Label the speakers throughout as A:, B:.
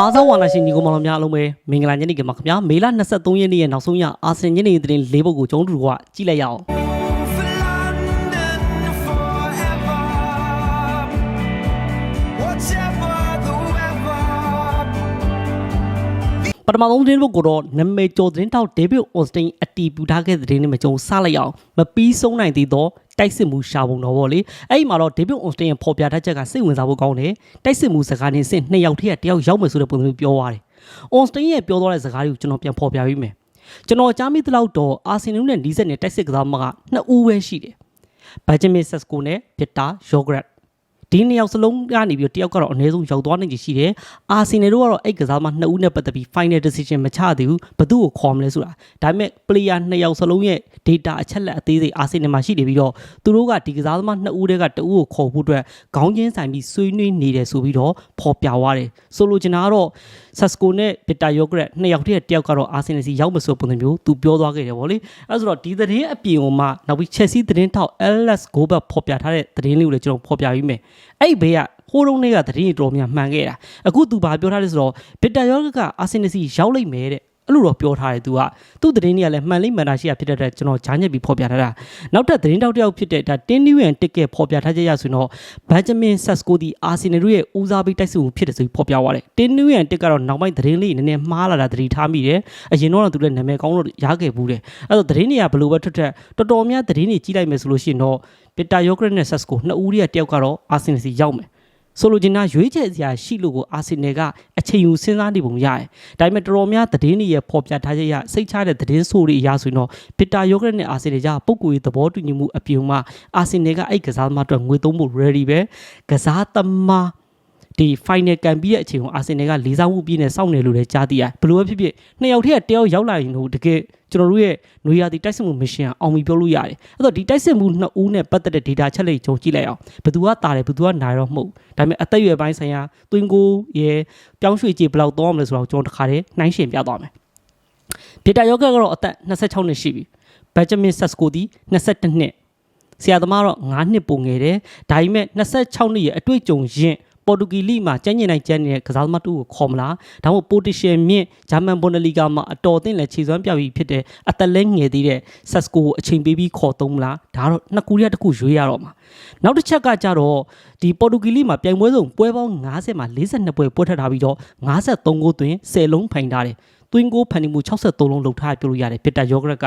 A: အားဆုံးဝါနာရှင်ညီကိုမောင်နှမများအားလုံးပဲမင်္ဂလာညနေခင်းပါခင်ဗျာမေလ23ရက်နေ့ရဲ့နောက်ဆုံးရအာဆင်ညနေခင်းသတင်း၄ပုဒ်ကိုကျွန်တော်တို့ကကြည့်လိုက်ရအောင်
B: For London forever. Whatever the weather.
A: ပထမဆုံးသတင်းပုဒ်ကိုတော့နမေကျော်သတင်းတောက်ဒေးဗစ်အော်စတင်အတီးပြထားခဲ့တဲ့သတင်းနဲ့မကြုံစလိုက်အောင်မပြီးဆုံးနိုင်သေးတော့ တိုက်စစ်မှုရှာပုံတော့ဗောလေအဲ့ဒီမှာတော့ဒေးဗစ်အော်စတင်ရဲ့ဖော်ပြထားချက်ကစိတ်ဝင်စားဖို့ကောင်းတယ်တိုက်စစ်မှုစကားနဲ့စင်နှစ်ယောက်တည်းကတယောက်ရောက်မယ်ဆိုတဲ့ပုံစံမျိုးပြောသွားတယ်အော်စတင်ရဲ့ပြောသွားတဲ့စကားတွေကိုကျွန်တော်ပြန်ဖော်ပြပေးမယ်ကျွန်တော်ကြားမိသလောက်တော့အာဆင်နယ်နဲ့နီးစက်နဲ့တိုက်စစ်ကစားမကနှစ်ဦးပဲရှိတယ်ဘတ်ဂျမင်ဆက်စကိုနဲ့ပစ်တာယောဂရက် ဒီနှစ်ယောက်စလုံးကနေပြီးတော့တယောက်ကတော့အနည်းဆုံးရောက်သွားနိုင်ချေရှိတယ်။အာဆင်နယ်တို့ကတော့အဲ့ကစားမနှစ်ဦးနဲ့ပတ်သက်ပြီး final decision မချသေးဘူး။ဘသူ့ကိုခေါ်မလဲဆိုတာ။ဒါပေမဲ့ player နှစ်ယောက်စလုံးရဲ့ data အချက်လက်အသေးစိတ်အာဆင်နယ်မှာရှိနေပြီးတော့သူတို့ကဒီကစားသမားနှစ်ဦးတည်းကတဦးကိုခေါ်ဖို့အတွက်ခေါင်းချင်းဆိုင်ပြီးဆွေးနွေးနေတယ်ဆိုပြီးတော့ဖော်ပြသွားတယ်။ဆိုလိုချင်တာကတော့ဆက်စကိုနဲ့ပစ်တာယောဂရက်နှစ်ယောက်တည်းတယောက်ကတော့အာဆင်နယ်စီရောက်မဆိုပုံစံမျိုးသူပြောသွားခဲ့တယ်ဗောလေ။အဲဆိုတော့ဒီသတင်းအပြင်ကမှနောက်ပြီး Chelsea သတင်းထောက် LS Goldberg ဖော်ပြထားတဲ့သတင်းလေးကိုလည်းကျွန်တော်ဖော်ပြပေးမယ်။အဲ့ဒီဘေးကဟိုးတုန်းတွေကသတင်းတွေတော်များမှန်ခဲ့တာ။အခုသူဘာပြောထားလဲဆိုတော့ပစ်တာယောဂကအာဆင်နယ်စီရောက်လိမ့်မယ်တဲ့။ အဲ့လိုတော့ပြောထားတယ်သူကသူ့သတင်းတွေကလည်းမှန်လိမ့်မှန်တာရှိရဖြစ်တဲ့အတွက်ကျွန်တော်ဂျာညက်ပြီးဖော်ပြထားတာနောက်ထပ်သတင်းတောက်တစ်ယောက်ဖြစ်တဲ့ဒါတင်းနီဝန်တစ်ကက်ဖော်ပြထားချက်ရဆိုရင်တော့ဘန်ဂျမင်ဆက်စကိုဒီအာဆင်နယ်ရဲ့ဦးစားပေးတိုက်စစ်မှုဖြစ်တယ်ဆိုပြီးဖော်ပြသွားတယ်တင်းနီဝန်တစ်ကတော့နောက်ပိုင်းသတင်းလေးနည်းနည်းမှားလာတာသတိထားမိတယ်အရင်တော့သူလည်းနာမည်ကောင်းလို့ရခဲ့ဘူးတယ်အဲ့တော့သတင်းတွေကဘယ်လိုပဲထွက်ထွက်တော်တော်များသတင်းတွေကြီးလိုက်မယ်ဆိုလို့ရှိရင်တော့ပစ်တာယောဂရက်နဲ့ဆက်စကိုနှစ်ဦးရဲ့တယောက်ကတော့အာဆင်နယ်စီရောက်မယ် ဆိုလိုချင်တာရွေးချယ်စရာရှိလို့ကိုအာဆင်နယ်ကအချိန်ယူစဉ်းစားနေပုံရတယ်။ဒါပေမဲ့တော်တော်များသတင်းတွေရဲ့ဖော်ပြထားချက်ရစိတ်ချတဲ့သတင်းဆိုတွေအရဆိုရင်တော့ပစ်တာယောဂရက်နဲ့အာဆင်နယ်ကြားပုံကိုယ်ရေးသဘောတူညီမှုအပြင်မှာအာဆင်နယ်ကအဲ့ကစားသမားအတွက်ငွေသုံးဖို့ ready ပဲ။ကစားသမား ဒီ final ကန်ပြီးတဲ့အချိန်ကိုအာဆင်နယ်ကလေးစားမှုပြည့်နဲ့စောင့်နေလို့လည်းကြားသိရတယ်။ဘယ်လိုပဲဖြစ်ဖြစ်နှစ်ယောက်တည်းကတယောက်ရောက်လာရင်တော့တကယ်ကျွန်တော်တို့ရဲ့နွေရာသီတိုက်စစ်မှု mission အောင်ပြီပြောလို့ရတယ်။အဲ့တော့ဒီတိုက်စစ်မှုနှစ်ဦးနဲ့ပတ်သက်တဲ့ data ချက်လေးကြုံကြည့်လိုက်အောင်ဘယ်သူကတာတယ်ဘယ်သူကနိုင်တော့မဟုတ်ဘူးဒါပေမဲ့အသက်အရွယ်ပိုင်းဆိုင်ရာတွင်းကိုရဲပြောင်းရွှေ့ကြည့်ဘယ်လောက်တော့မလဲဆိုတော့ကျွန်တော်တခါတည်းနှိုင်းရှင်ပြသွားမယ်ဒေတာယောဂကတော့အသက်26နှစ်ရှိပြီဘက်ဂျမင်ဆက်စကိုဒီ22နှစ်ဆရာသမားတော့9နှစ်ပိုငယ်တယ်ဒါပေမဲ့26နှစ်ရဲ့အတွေ့အကြုံရင့် ပေါ်တူဂီလိမှာကျန်းကျင်နိုင်ကျန်းနေတဲ့ကစားသမားတူကိုခေါ်မလားဒါမှမဟုတ်ပိုတီရှင်မြင့်ဂျာမန်ဘွန်ဒလီဂါမှာအတော်အသင့်လည်းခြေစွမ်းပြပြီးဖြစ်တဲ့အသက်လဲငယ်သေးတဲ့ဆက်စကိုကိုအချိန်ပေးပြီးခေါ်သုံးမလားဒါကတော့နှစ်ကူရတစ်ခုရွေးရတော့မှာနောက်တစ်ချက်ကကြတော့ဒီပေါ်တူဂီလိမှာပြိုင်ပွဲစုံပွဲပေါင်း90မှာ42ပွဲပွဲထက်ထားပြီးတော့53ဂိုးသွင်း10လုံးဖိုင်ထားတယ် သွင်းကိုဖန်တီမှု63လုံးလုပ်ထားပြလို့ရတယ်ပစ်တာယောဂရက်က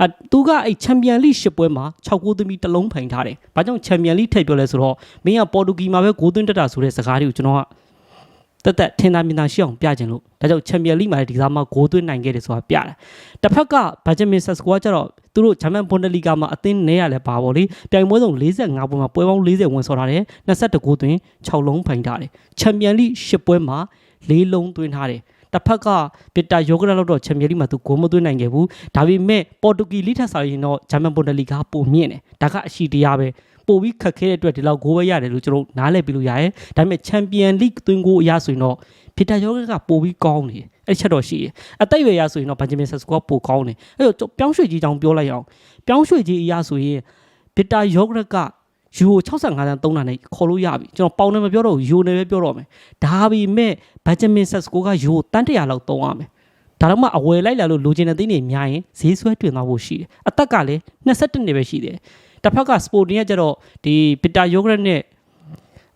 A: အဲသူကအဲ့ချန်ပီယံလိ10ပွဲမှာ6ဂိုးသွင်းပြီးတစ်လုံးဖိုင်ထားတယ်။ဘာကြောင့်ချန်ပီယံလိထိပ်ပြောလဲဆိုတော့မင်းကပေါ်တူဂီမှာပဲဂိုးသွင်းတက်တာဆိုတဲ့စကားတွေကိုကျွန်တော်ကတက်တက်ထင်သာမြင်သာရှိအောင်ပြချင်လို့ဒါကြောင့်ချန်ပီယံလိမှာဒီစားမှာဂိုးသွင်းနိုင်ခဲ့တယ်ဆိုတာပြတာ။တစ်ဖက်ကဘတ်ဂျမင်ဆက်စကွာကျတော့သူတို့ဂျာမန်ဘွန်ဒလီဂါမှာအသင်းနေရလဲပါပေါ့လေပြိုင်ပွဲစုံ45ပွဲမှာပွဲပေါင်း40ဝင်ဆော်ထားတယ်22ဂိုးသွင်း6လုံးဖိုင်ထားတယ်ချန်ပီယံလိ10ပွဲမှာ4လုံးသွင်းထားတယ် တစ်ဖက်ကပစ်တာယောဂရလောက်တော့ချန်ပီယံလိမှာသူဂိုးမသွင်းနိုင်ခဲ့ဘူးဒါပေမဲ့ပေါ်တူဂီလိထက်စာရင်တော့ဂျာမန်ဘွန်ဒလီဂါပုံမြင့်တယ်ဒါကအရှိတရားပဲပို့ပြီးခက်ခဲတဲ့အတွက်ဒီလောက်ဂိုးပဲရတယ်လို့ကျွန်တော်နားလည်ပြလို့ရတယ်ဒါပေမဲ့ချန်ပီယံလိသွင်းဂိုးအရဆိုရင်တော့ပစ်တာယောဂကပို့ပြီးကောင်းတယ်အဲ့ချက်တော့ရှိတယ်အသက်အရွယ်ရဆိုရင်တော့ဘန်ဂျမင်ဆက်စကွာပိုကောင်းတယ်အဲ့တော့ပြောင်းရွှေ့ကြီးကြောင်ပြောလိုက်အောင်ပြောင်းရွှေ့ကြီးအရဆိုရင်ပစ်တာယောဂက ယူကို65တန်းသုံးတာနဲ့ခေါ်လို့ရပြီကျွန်တော်ပေါင်နဲ့မပြောတော့ယူနဲ့ပဲပြောတော့မယ်ဒါပေမဲ့ဘန်ဂျမင်ဆက်စကိုကယူကိုတန်း100လောက်သုံးရမယ်ဒါတော့မှအဝယ်လိုက်လာလို့လိုချင်တဲ့သိန်းတွေများရင်ဈေးဆွဲတွင်သွားဖို့ရှိတယ်အသက်ကလည်း22နှစ်ပဲရှိတယ်တစ်ဖက်က sporting ကကျတော့ဒီပစ်တာယောဂရက်နဲ့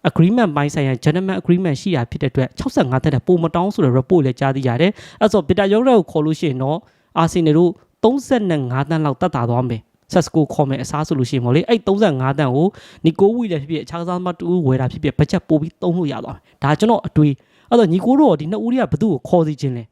A: agreement ပိုင်းဆိုင်ရာ gentleman agreement ရှိတာဖြစ်တဲ့အတွက်65တက်တဲ့ပုံမတောင်းဆိုတဲ့ report လည်းကြားသိရတယ်အဲဆိုပစ်တာယောဂရက်ကိုခေါ်လို့ရှိရင်တော့အာဆင်နယ်တို့35တန်းလောက်တတ်တာသွားမယ် ဆက်စကိုခေါ်မယ်အစားဆိုလို့ရှိရင်ပေါ့လေအဲ့35တန်းကိုနီကိုဝီလည်းဖြစ်ဖြစ်အခြားစားမတူဝယ်တာဖြစ်ဖြစ်ဘတ်ဂျက်ပို့ပြီးသုံးလို့ရသွားမယ်ဒါကျွန်တော်အတွေးအဲ့တော့ညီကိုတို့ဒီနှစ်ဦးတွေကဘသူ့ကိုခေါ်စီခြင်းလဲ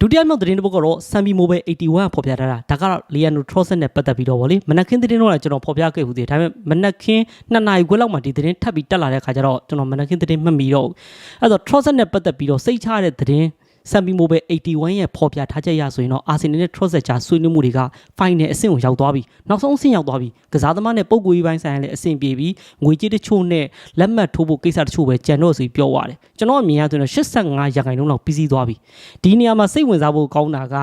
A: ဒုတိယမြောက်သတင်းတစ်ပုဒ်ကတော့ Sambi Mobile 81ဖော်ပြထားတာဒါကတော့ Leandro Trossard နဲ့ပတ်သက်ပြီးတော့ဗောလေမနက်ခင်းသတင်းတော့လည်းကျွန်တော်ဖော်ပြခဲ့ဘူးသေးတယ်ဒါပေမဲ့မနက်ခင်း2နာရီခွဲလောက်မှဒီသတင်းထပ်ပြီးတက်လာတဲ့ခါကျတော့ကျွန်တော်မနက်ခင်းသတင်းမှတ်မိတော့ဘူးအဲ့တော့ Trossard နဲ့ပတ်သက်ပြီးတော့စိတ်ချတဲ့သတင်း ဆမ်ပီမိုဘယ်81ရဲ့ပေါ်ပြထားချက်ရဆိုရင်တော့အာဆင်နယ်နဲ့ Trossard ကြားဆွေးနွေးမှုတွေက final အဆင့်ကိုရောက်သွားပြီနောက်ဆုံးအဆင့်ရောက်သွားပြီကစားသမားနဲ့ပုံကိုယ်ရေးပိုင်းဆိုင်ရာလည်းအဆင့်ပြေပြီငွေကြေးတချို့နဲ့လက်မှတ်ထိုးဖို့ကိစ္စတချို့ပဲကြံတော့စီပြောသွားတယ်ကျွန်တော်အမြင်ရဆိုရင်85ရာခိုင်နှုန်းလောက်ပြီးစီးသွားပြီဒီနေရာမှာစိတ်ဝင်စားဖို့ကောင်းတာက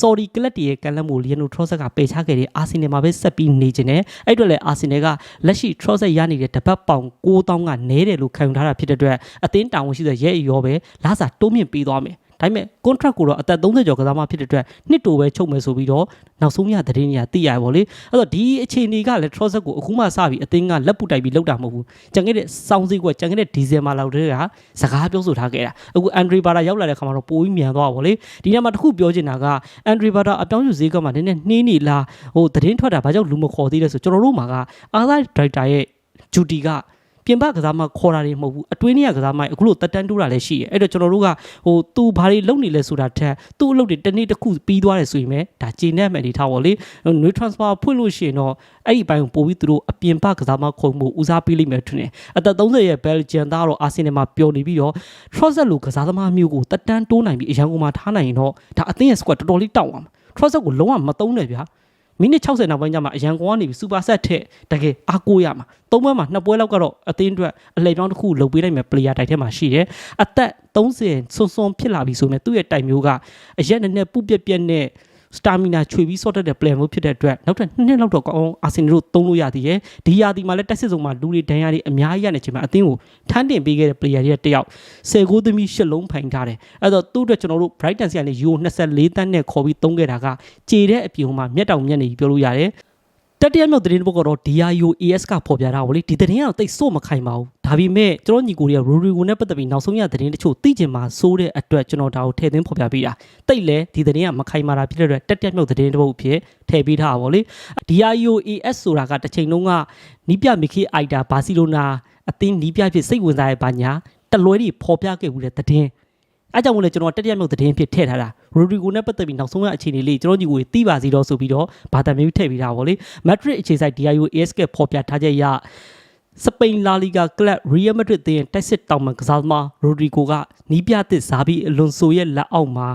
A: Saudi ကလပ်တီရဲ့ကန်လက်မှုလီယနို Trossard ကပယ်ချခဲ့တဲ့အာဆင်နယ်မှာပဲဆက်ပြီးနေခြင်းနဲ့အဲ့အတွက်လည်းအာဆင်နယ်ကလက်ရှိ Trossard ရနေတဲ့တပတ်ပေါင်9000ကနဲတယ်လို့ခံယူထားတာဖြစ်တဲ့အတွက်အသင်းတာဝန်ရှိတဲ့ရဲအရောပဲလာစာတိုးမြင့်ပေးသွားမယ် ဒါပေမဲ့ contract ကိုတော့အသက်30ကျော်ကစားမှဖြစ်တဲ့အတွက်နှစ်တိုပဲချုပ်မယ်ဆိုပြီးတော့နောက်ဆုံးရသတင်းကြီးကသိရပါဗောလေအဲ့တော့ဒီအခြေအနေကလည်း Trossard ကိုအခုမှစပြီးအသင်းကလက်ပူတိုက်ပြီးလောက်တာမဟုတ်ဘူးကြံခဲ့တဲ့စောင်းစည်းကွက်ကြံခဲ့တဲ့ဒီဇယ်မှာလောက်တည်းကစကားပြောဆိုထားခဲ့တာအခု Andre Bada ရောက်လာတဲ့ခါမှာတော့ပိုပြီးမြန်သွားပါဗောလေဒီညမှာတစ်ခုပြောချင်တာက Andre Bada အပြောင်းယူဈေးကမှနည်းနည်းနှင်းနေလားဟိုသတင်းထွက်တာဘာကြောင့်လူမခေါ်သေးလဲဆိုကျွန်တော်တို့မှာကအာသာဒရိုက်တာရဲ့ duty က ပြင်ပကစားမခေါ်တာတွေမဟုတ်ဘူးအတွင်းထဲကကစားမအခုလို့တက်တန်းတိုးတာလည်းရှိတယ်အဲ့တော့ကျွန်တော်တို့ကဟိုသူဘာတွေလုပ်နေလဲဆိုတာထက်သူ့အလုပ်တွေတစ်နေ့တစ်ခုပြီးသွားတယ်ဆိုရင်ပဲဒါကျေနပ်မယ်အနေထားပါလေနွေ transfer ဖွင့်လို့ရှိရင်တော့အဲ့ဒီဘိုင်းကိုပို့ပြီးသူတို့အပြင်ပကစားမခုံမှုဦးစားပေးလိမ့်မယ်ထင်တယ်အသက်30ရဲ့ Belgian သားတော့အာဆင်နယ်မှာပျော်နေပြီးတော့ Trossard လိုကစားသမားမျိုးကိုတက်တန်းတိုးနိုင်ပြီးအရန်ကုန်မှာထားနိုင်ရင်တော့ဒါအသင်းရဲ့ squad တော်တော်လေးတောက်အောင် Trossard ကိုလုံးဝမသုံးနဲ့ဗျာ မိနစ်60နောက်ပိုင်းကျမှအရန်ကွန်ကနေပြီးစူပါဆက်ထက်တကယ်အားကိုးရမှာသုံးပွဲမှာနှစ်ပွဲလောက်ကတော့အသင်းအတွက်အလှည့်ပြောင်းတစ်ခုလုပ်ပေးနိုင်မယ်ပလေယာတိုက်ထဲမှာရှိတယ်အသက်30ဆွန်းဆွန်းဖြစ်လာပြီဆိုရင်သူ့ရဲ့တိုက်မျိုးကအရက်နဲ့နဲ့ပုပြက်ပြက်နဲ့ စတာမီနာချွေပြီးဆော့တက်တဲ့ player မျိုးဖြစ်တဲ့အတွက်နောက်ထပ်နှစ်နှစ်လောက်တော့ကောင်းအာဆင်နယ်တို့သုံးလို့ရသေးတယ်ဒီယာဒီမှာလည်းတက်စစ်ဆုံးမှာလူတွေဒဏ်ရာတွေအများကြီးရနေချိန်မှာအသင်းကိုထမ်းတင်ပေးခဲ့တဲ့ player တွေတယောက်10ဂိုးသမီး10လုံးဖိုင်ထားတယ်အဲ့တော့သူ့အတွက်ကျွန်တော်တို့ Brighton ဆီကနေ Euro 24တန်းနဲ့ခေါ်ပြီးသုံးခဲ့တာကကြေတဲ့အပြင်ဟိုမှာမျက်တောင်မျက်နေပြောလို့ရတယ် တတိယမြောက်သတင်းတစ်ပုဒ်ကတော့ DIO AS ကဖော်ပြတာပေါ့လေဒီသတင်းကတော့တိတ်စို့မခိုင်ပါဘူးဒါပေမဲ့ကျွန်တော်ညီကိုတွေက Rodrigo နဲ့ပတ်သက်ပြီးနောက်ဆုံးရသတင်းတချို့သိကျင်မှာစိုးတဲ့အတွက်ကျွန်တော်ဒါကိုထည့်သွင်းဖော်ပြပေးတာတိတ်လဲဒီသတင်းကမခိုင်မာတာဖြစ်တဲ့အတွက်တတိယမြောက်သတင်းတစ်ပုဒ်ဖြစ်ထည့်ပေးထားတာပေါ့လေ DIO AS ဆိုတာကတစ်ချိန်လုံးကနီးပြမီခေအိုက်တာဘာစီလိုနာအသင်းနီးပြဖြစ်စိတ်ဝင်စားရဲ့ဘာညာတလွဲတွေဖော်ပြခဲ့ဘူးတဲ့သတင်း အဲကြောင့်မို့လဲကျွန်တော်တတိယမြောက်သတင်းဖြစ်ထည့်ထားတာရိုဒရီဂိုနဲ့ပတ်သက်ပြီးနောက်ဆုံးရအခြေအနေလေးကျွန်တော်ညီကိုသိပါစီတော့ဆိုပြီးတော့ဘာသာမျိုးထည့်ပေးတာပေါ့လေမက်ဒရစ်အခြေစိုက် DIO AS ကဖော်ပြထားချက်အရစပိန်လာလီဂါကလပ်ရီယယ်မက်ဒရစ်တင်းတိုက်စစ်တောင်မန်ကစားသမားရိုဒရီဂိုကနီးပြသစ်ဇာဘီအလွန်ဆိုရဲ့လက်အောက်မှာ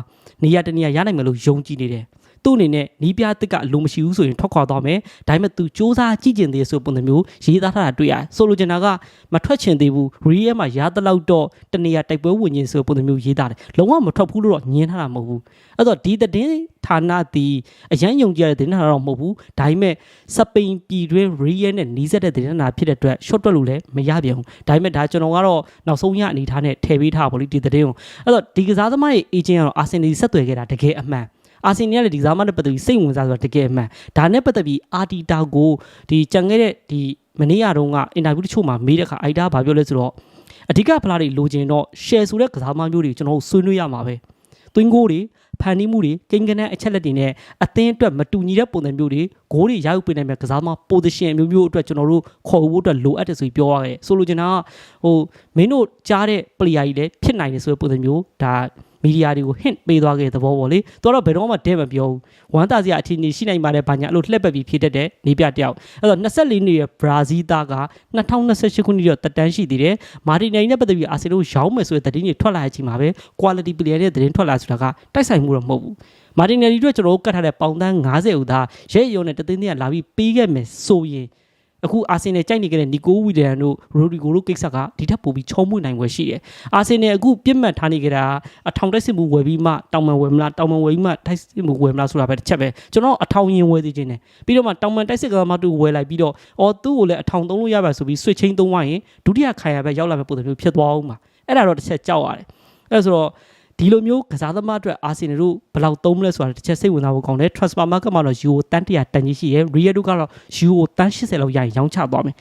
A: နေရာတနေရာရနိုင်မယ်လို့ယုံကြည်နေတယ် သူ့အနေနဲ့နီးပြသစ်ကအလိုမရှိဘူးဆိုရင်ထွက်ခွာသွားမယ်ဒါပေမဲ့သူစူးစမ်းကြည့်ကျင်သေးဆိုပုံစံမျိုးရေးသားထားတာတွေ့ရတယ်ဆိုလိုချင်တာကမထွက်ချင်သေးဘူးရီယယ်မှာရသလောက်တော့တနေရာတိုက်ပွဲဝင်ခြင်းဆိုပုံစံမျိုးရေးသားတယ်လုံးဝမထွက်ဘူးလို့တော့ညင်းထားတာမဟုတ်ဘူးအဲ့တော့ဒီသတင်းဌာနသည်အရန်ယုံကြည်ရတဲ့သတင်းဌာနတော့မဟုတ်ဘူးဒါပေမဲ့စပိန်ပြည်တွင်းရီယယ်နဲ့နီးစပ်တဲ့သတင်းဌာနဖြစ်တဲ့အတွက် short တွက်လို့လည်းမရပြန်ဘူးဒါပေမဲ့ဒါကျွန်တော်ကတော့နောက်ဆုံးရအနေထားနဲ့ထည့်ပေးထားပါလိဒီသတင်းကိုအဲ့တော့ဒီကစားသမားရဲ့ agent ကတော့အာဆင်နယ်ဆက်သွယ်ခဲ့တာတကယ်အမှန် အာဆင်နယ်ကလည်းဒီကစားသမားနဲ့ပတ်သက်ပြီးစိတ်ဝင်စားဆိုတာတကယ်အမှန်ဒါနဲ့ပတ်သက်ပြီးအာတီတာကိုဒီကြံခဲ့တဲ့ဒီမနေ့ကတုန်းကအင်တာဗျူးတချို့မှာမေးတဲ့အခါအိုက်တာကဘာပြောလဲဆိုတော့အဓိကဖလားတွေလိုချင်တော့ share ဆိုတဲ့ကစားသမားမျိုးတွေကျွန်တော်တို့ဆွေးနွေးရမှာပဲသွင်းကိုတွေဖန်တီးမှုတွေကိန်းကနန်းအချက်လက်တွေနဲ့အသင်းအတွက်မတူညီတဲ့ပုံစံမျိုးတွေဂိုးတွေရယူပေးနိုင်မဲ့ကစားသမား position မျိုးမျိုးအတွက်ကျွန်တော်တို့ခေါ်ဖို့အတွက်လိုအပ်တယ်ဆိုပြီးပြောရခဲ့ဆိုလိုချင်တာကဟိုမင်းတို့ကြားတဲ့ player ကြီးလည်းဖြစ်နိုင်တယ်ဆိုတဲ့ပုံစံမျိုးဒါ မီဒီယာတွေကို hint ပေးသွားခဲ့တဲ့သဘောပေါ့လေသူကတော့ဘယ်တော့မှတဲ့မပြောဘူးဝမ်းသာစရာအခြေအနေရှိနိုင်ပါတယ်ဘာညာအဲ့လိုလှက်ပက်ပြီးဖြစ်တတ်တဲ့နေပြတယောက်အဲ့တော့24နှစ်ရဲ့ဘရာဇီးသားက2028ခုနှစ်တော့တက်တန်းရှိသေးတယ်မာတီနယ်နဲ့ပတ်သက်ပြီးအာဆင်နယ်ရောင်းမယ်ဆိုတဲ့သတင်းတွေထွက်လာတဲ့အချိန်မှာပဲ quality player တဲ့သတင်းထွက်လာဆိုတာကတိုက်ဆိုင်မှုတော့မဟုတ်ဘူးမာတင်နယ်ဒီအတွက်ကျွန်တော်တို့ကတ်ထားတဲ့ပေါင်တန်း90ဦးသားရဲရုံနဲ့တသိန်းတည်းလာပြီးပေးခဲ့မယ်ဆိုရင် အခုအာဆင်နယ်ကြိုက်နေကြတဲ့နီကိုဝီလျံတို့ရိုဒီဂိုတို့ကိစ္စကဒီထက်ပိုပြီးချုံးမှုနိုင်ွယ်ရှိတယ်။အာဆင်နယ်အခုပြစ်မှတ်ထားနေကြတာအထောင်တိုက်စစ်မှုဝယ်ပြီးမှတောင်ပန်ဝယ်မလားတောင်ပန်ဝယ်ပြီးမှတိုက်စစ်မှုဝယ်မလားဆိုတာပဲတစ်ချက်ပဲကျွန်တော်အထောင်ရင်ဝယ်သေးခြင်းနဲ့ပြီးတော့မှတောင်ပန်တိုက်စစ်ကမှတူဝယ်လိုက်ပြီးတော့အော်သူ့ကိုလည်းအထောင်သုံးလို့ရပါဆိုပြီး switch chain သုံးသွားရင်ဒုတိယခိုင်ရပဲရောက်လာမယ့်ပုံစံမျိုးဖြစ်သွားအောင်ပါအဲ့ဒါတော့တစ်ချက်ကြောက်ရတယ်အဲ့ဒါဆိုတော့ ဒီလိုမျိုးကစားသမားအတွက်အာဆင်နယ်တို့ဘယ်လောက်သုံးမလဲဆိုတာတစ်ချက်စိတ်ဝင်စားဖို့ကောင်းတယ် transfer market မှာတော့ euro တန်100တန်ကြီးရှိရယ် real တို့ကတော့ euro တန်80လောက်ရရင်ရောင်းချသွားမယ်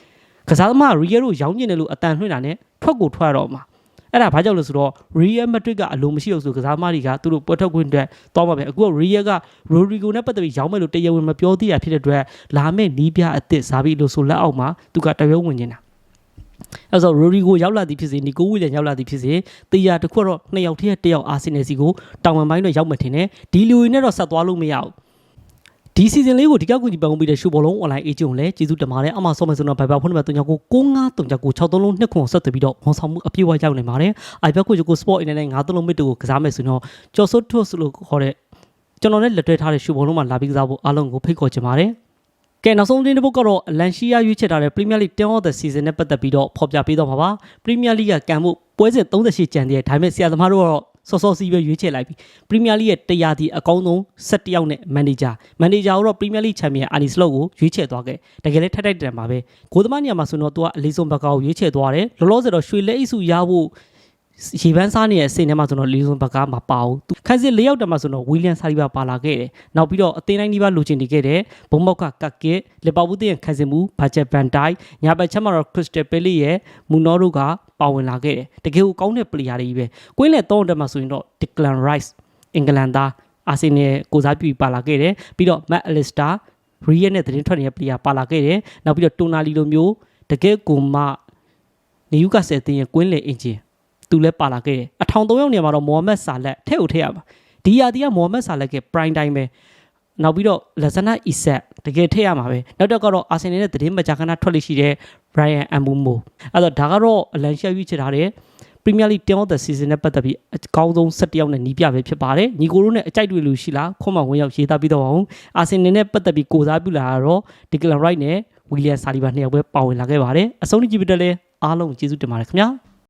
A: ကစားသမား real တို့ရောင်းကျင်တယ်လို့အတန်လွှင့်တာနဲ့ထွက်ကိုထွက်တော့မှာအဲ့ဒါဘာကြောင့်လဲဆိုတော့ Real Madrid ကအလိုမရှိလို့ဆိုကစားသမားတွေကသူတို့ပွဲထုတ်ခွင့်အတွက်တောင်းပါပဲအခုက Real က Rodrigo နဲ့ပတ်သက်ပြီးရောင်းမယ်လို့တရားဝင်မပြောသေးတာဖြစ်တဲ့အတွက်လာမယ့်နီးပြအစ်စ်ဇာဘီလို့ဆိုလက်အောက်မှာသူကတရုံးဝင်နေတာ အဲဆိုရိုရီကိုရောက်လာသည်ဖြစ်စေနီကိုဝီလန်ရောက်လာသည်ဖြစ်စေတေးရတစ်ခုတော့နှစ်ယောက်တည်းတစ်ယောက်အာဆင်နယ်စီကိုတောင်ပန်ပိုင်းတော့ရောက်မှထင်တယ်ဒီလူတွေနဲ့တော့ဆက်သွားလို့မရဘူးဒီ season လေးကိုဒီကောက်ကူကြီးပန်ကုန်ပြီးတဲ့ရှူဘောလုံး online agent ကိုလည်းကျေးဇူးတင်ပါတယ်အမှဆော့မယ်ဆိုတော့ဘိုင်ဘာဖုန်းနံပါတ်39ကို693963လုံးနှစ်ခွန်ဆက်သွယ်ပြီးတော့ဝန်ဆောင်မှုအပြည့်အဝရောက်နေပါတယ်အိုင်ဘက်ကိုကို sport အနေနဲ့9လုံးမစ်တို့ကိုကစားမယ်ဆိုရင်တော့ကျော်စိုးထွတ်လို့ခေါ်တဲ့ကျွန်တော်နဲ့လက်တွဲထားတဲ့ရှူဘောလုံးမှာလာပြီးကစားဖို့အားလုံးကိုဖိတ်ခေါ်ချင်ပါတယ် ကဲနောက်ဆုံးတင်းတစ်ပုတ်ကတော့လန်ရှီယာရွေးချယ်ထားတဲ့ Premier League 10 of the season နဲ့ပတ်သက်ပြီးတော့ဖော်ပြပေးတော့မှာပါ Premier League ကကန်မှုပွဲစဉ်38ကျန်သေးတယ်ဒါပေမဲ့ဆရာသမားတို့ကတော့စောစောစီးပဲရွေးချယ်လိုက်ပြီ Premier League ရဲ့တရားဒီအကောင်းဆုံး17ယောက်နဲ့ manager manager ကိုတော့ Premier League Champion Arne Slot ကိုရွေးချယ်သွားခဲ့တကယ်လည်းထိုက်ထိုက်တန်ပါပဲကိုသမားနေရာမှာဆိုတော့သူကအလေးဆုံးဘက်ကောက်ရွေးချယ်သွားတယ်လောလောဆယ်တော့ရွှေလက်အိတ်စုရဖို့ ရေပန်းစားနေရဲ့စိတ်ထဲမှာဆိုတော့လေးဆုံးဘက်ကမပါဘူးသူခန်းစစ်၄ယောက်တည်းမှာဆိုတော့ဝီလျံဆာလီဘာပါလာခဲ့တယ်နောက်ပြီးတော့အသေးတိုင်းဒီပါလိုချင်နေခဲ့တယ်ဘုံမောက်ကကက်ကစ်လီဗာပူးတဲ့ခန်းစစ်မှုဘတ်ဂျက်ဗန်ဒိုက်ညာဘက်ချက်မှာတော့ခရစ်စတယ်ပဲလီရဲ့မူနော်တို့ကပါဝင်လာခဲ့တယ်တကယ်ကိုကောင်းတဲ့ပလေယာတွေကြီးပဲကွင်းလက်၃တက်မှာဆိုရင်တော့ Declan Rice အင်္ဂလန်သားအာဆင်နယ်ကိုစားပြုပါလာခဲ့တယ်ပြီးတော့ Matt Alistair ရီယက်နဲ့သတင်းထွက်နေတဲ့ player ပါလာခဲ့တယ်နောက်ပြီးတော့တိုနာလီလိုမျိုးတကယ်ကိုမှနေယူကဆယ်တင်ရဲ့ကွင်းလေအင်ဂျင် သူလည်းပါလာခဲ့တယ်အထောင်၃ယောက်နေရာမှာတော့မိုဟာမက်ဆာလက်ထည့်ကိုထည့်ရမှာဒီယာဒီကမိုဟာမက်ဆာလက်က prime time ပဲနောက်ပြီးတော့လက်ဇနာအီဆက်တကယ်ထည့်ရမှာပဲနောက်တော့ကတော့အာဆင်နယ်နဲ့သတင်းမကြာခဏထွက်လို့ရှိတဲ့ Brian Ambumo အဲ့တော့ဒါကတော့အလန်ရှာယူချစ်ထားတဲ့ Premier League 10 of the season နဲ့ပတ်သက်ပြီးအကောင်းဆုံး17ယောက်နဲ့နီးပြပဲဖြစ်ပါတယ်ညီကိုတို့နဲ့အကြိုက်တွေလို့ရှိလားခွန်မဝင်ရောက်ရေးသားပြီးတော့အောင်အာဆင်နယ်နဲ့ပတ်သက်ပြီးကိုစားပြုလာတော့ Declan Rice နဲ့ William Saliba နှစ်ယောက်ပဲပါဝင်လာခဲ့ပါတယ်အဆုံးထိကြည့်ပြတဲ့လဲအားလုံးကျေးဇူးတင်ပါတယ်ခင်ဗျာ